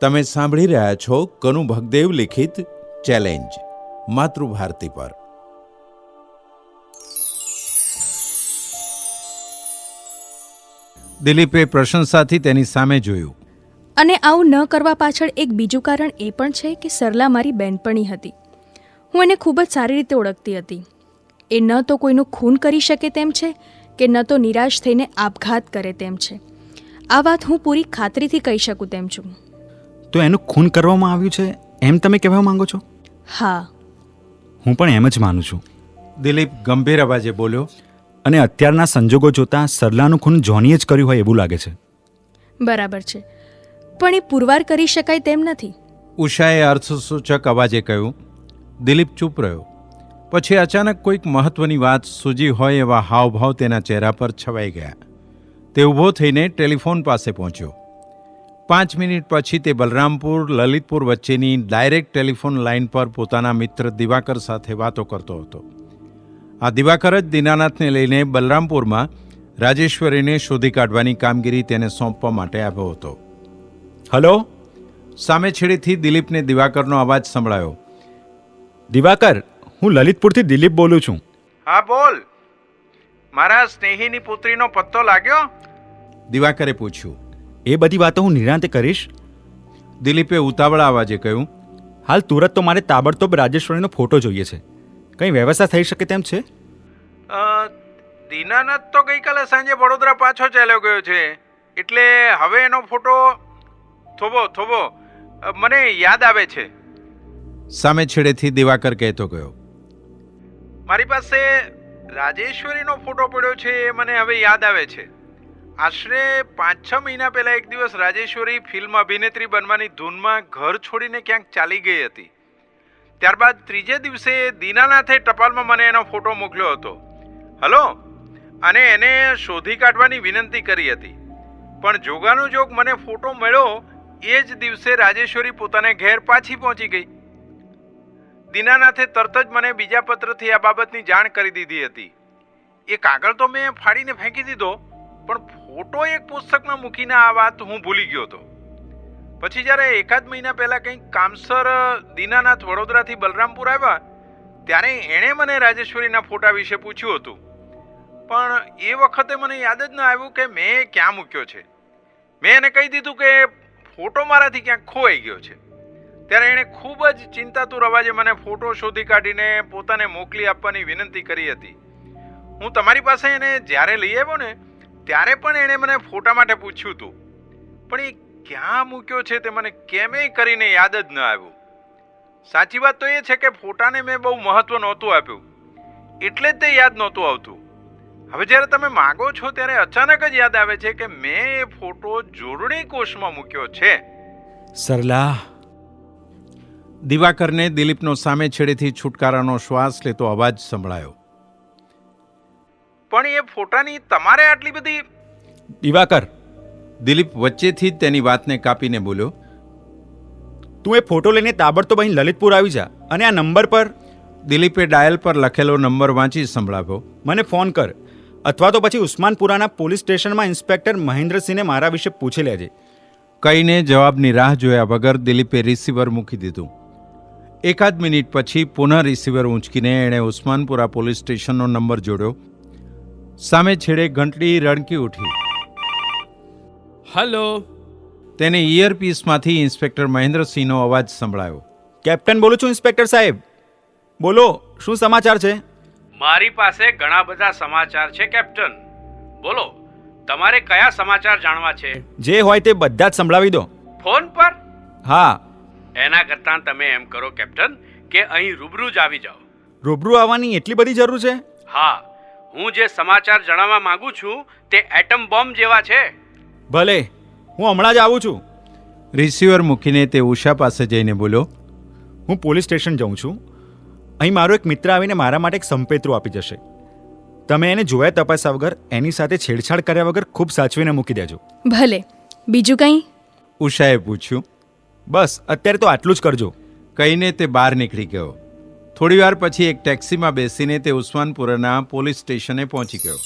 તમે સાંભળી રહ્યા છો કનુ ભગદેવ લિખિત ચેલેન્જ, માતૃભારતી પર. દિલીપે પ્રશંસાથી તેની સામે જોયું. અને આવું ન કરવા પાછળ એક બીજું કારણ એ પણ છે કે સરલા મારી બહેનપણી હતી. હું એને ખૂબ જ સારી રીતે ઓળખતી હતી. એ ન તો કોઈનું ખૂન કરી શકે તેમ છે કે ન તો નિરાશ થઈને આપઘાત કરે તેમ છે. આ વાત હું પૂરી ખાતરીથી કહી શકું તેમ છું. તો એનું ખૂન કરવામાં આવ્યું છે? એમ તમે કહેવા માંગો છો? હા. હું પણ એમ જ માનું છું. દિલીપ ગંભીર અવાજે બોલ્યો. અને અત્યારના સંજોગો જોતાં સરલાનું ખૂન જોનીએ જ કર્યું હોય એવું લાગે છે. બરાબર છે. પણ એ પુરવાર કરી શકાય તેમ નથી. ઉષાએ અર્થસૂચક અવાજે કહ્યું દિલીપ ચૂપ રહ્યો. પછી અચાનક કોઈક મહત્વની વાત સૂજી હોય એવા હાવભાવ તેના ચહેરા પર છવાઈ ગયા. તે ઊભો થઈને ટેલિફોન પાસે પહોંચ્યો. પાંચ મિનિટ પછી તે બલરામપુર લલિતપુર વચ્ચેની ડાયરેક્ટ ટેલિફોન લાઇન પર પોતાના મિત્ર દિવાકર સાથે વાતો કરતો હતો. આ દિવાકર જ દીનાનાથને લઈને બલરામપુરમાં રાજેશ્વરીને શોધી કાઢવાની કામગીરી તેને સોંપવા માટે આવ્યો હતો. હલો? સામે છેડેથી દિલીપને દિવાકરનો અવાજ સંભળાયો. દિવાકર હું લલિતપુરથી દિલીપ બોલું છું. હા બોલ. મારા સ્નેહીની પુત્રીનો પત્તો લાગ્યો? દિવાકરે પૂછ્યું. એ બધી વાતો હું નિરાંતે કરીશ? દિલીપે ઉતાવળા અવાજે કહ્યું હાલ તુરત તો મારે તાબડતોબ રાજેશ્વરીનો ફોટો જોઈએ છે. કંઈ વ્યવસ્થા થઈ શકે તેમ છે? દીનાનાથ તો ગઈકાલે સાંજે વડોદરા પાછો ચાલ્યો ગયો છે. એટલે હવે એનો ફોટો થોભો થોભો મને યાદ આવે છે. સામે છેડેથી દિવાકર કહેતો ગયો મારી પાસે રાજેશ્વરીનો ફોટો પડ્યો છે એ મને હવે યાદ આવે છે. આશરે પાંચ છ મહિના પહેલા એક દિવસ રાજેશ્વરી ફિલ્મ અભિનેત્રી બનવાની ધૂનમાં ઘર છોડીને ક્યાંક ચાલી ગઈ હતી. ત્યારબાદ ત્રીજે દિવસે દીનાનાથે ટપાલમાં મને એનો ફોટો મોકલ્યો હતો. હલો? અને એને શોધી કાઢવાની વિનંતી કરી હતી. પણ જોગાનો જોગ મને ફોટો મળ્યો એ જ દિવસે રાજેશ્વરી પોતાને ઘેર પાછી પહોંચી ગઈ. દીનાનાથે તરત જ મને બીજા પત્રથી આ બાબતની જાણ કરી દીધી હતી. એ કાગળ તો મેં ફાડીને ફેંકી દીધો. પણ ફોટો એક પુસ્તકમાં મૂકીને આ વાત હું ભૂલી ગયો હતો. પછી જ્યારે એકાદ મહિના પહેલાં કંઈક કામસર, દીનાનાથ વડોદરાથી બલરામપુર આવ્યા, ત્યારે એણે મને રાજેશ્વરીના ફોટા વિશે પૂછ્યું હતું. પણ એ વખતે મને યાદ જ ન આવ્યું કે મેં ક્યાં મૂક્યો છે. મેં એને કહી દીધું કે ફોટો મારાથી ક્યાંક ખોવાઈ ગયો છે. ત્યારે એણે ખૂબ જ ચિંતાતુર અવાજે મને ફોટો શોધી કાઢીને પોતાને મોકલી આપવાની વિનંતી કરી હતી. હું તમારી પાસે એને જ્યારે લઈ આવ્યો ને ત્યારે પણ એણે મને ફોટા માટે પૂછ્યું હતું. પણ એ ક્યાં મૂક્યો છે તે મને કેમેય કરીને યાદ જ ન આવ્યું. સાચી વાત તો એ છે કે ફોટાને મેં બહુ મહત્વ નહોતું આપ્યું. એટલે જ તે યાદ નહોતું આવતું. હવે જ્યારે તમે માગો છો ત્યારે અચાનક જ યાદ આવે છે કે મેં એ ફોટો જોડણી કોષમાં મૂક્યો છે. સરલા, દિવાકરને દિલીપનો સામે છેડેથી છુટકારાનો શ્વાસ લેતો અવાજ સંભળાયો. પણ એ ફોટાની તમારે આટલી બધી દિવાકર, દિલીપ વચ્ચેથી જ તેની વાતને કાપીને બોલ્યો, તું એ ફોટો લઈને તાબડતોબ અહીં લલિતપુર આવી જા અને આ નંબર પર. દિલીપે ડાયલ પર લખેલો નંબર વાંચી સંભળાવ્યો, મને ફોન કર, અથવા તો પછી ઉસ્માનપુરાના પોલીસ સ્ટેશનમાં ઇન્સ્પેક્ટર મહેન્દ્રસિંહને મારા વિશે પૂછી લેજે. કહીને જવાબની રાહ જોયા વગર દિલીપે રિસીવર મૂકી દીધું. એકાદ મિનિટ પછી પુનઃ રિસીવર ઊંચકીને એણે ઉસ્માનપુરા પોલીસ સ્ટેશનનો નંબર જોડ્યો સામે છેડે ઘંટડી રણકી ઉઠી. હલો. તેને ઇયરપીસમાંથી ઇન્સ્પેક્ટર મહેન્દ્રસિંહનો અવાજ સંભળાયો. કેપ્ટન બોલું છું ઇન્સ્પેક્ટર સાહેબ. બોલો શું સમાચાર છે? મારી પાસે ઘણા બધા સમાચાર છે કેપ્ટન. બોલો તમારે કયા સમાચાર જાણવા છે? જે હોય તે બધા જ સંભળાવી દો. ફોન પર? હા. એના કરતાં તમે એમ કરો કેપ્ટન કે અહીં રૂબરૂ જ આવી જાઓ. રૂબરૂ આવવાની એટલી બધી જરૂર છે? હા. હું જે સમાચાર જણાવવા માંગુ છું તે એટમ બોમ્બ જેવા છે. ભલે હું હમણાં જ આવું છું. રિસીવર મૂકીને તે ઉષા પાસે જઈને બોલ્યો હું પોલીસ સ્ટેશન જાઉં છું. અહીં મારો એક મિત્ર આવીને મારા માટે એક સંપેતરું આપી જશે. તમે એને જોયા તપાસ્યા વગર એની સાથે છેડછાડ કર્યા વગર ખૂબ સાચવીને મૂકી દેજો. ભલે. બીજું કંઈ? ઉષાએ પૂછ્યું. બસ અત્યારે તો આટલું જ કરજો. કહીને તે બહાર નીકળી ગયો. થોડીવાર પછી એક ટેક્સીમાં બેસીને તે ઉસ્માનપુરાના પોલીસ સ્ટેશને પહોંચી ગયો.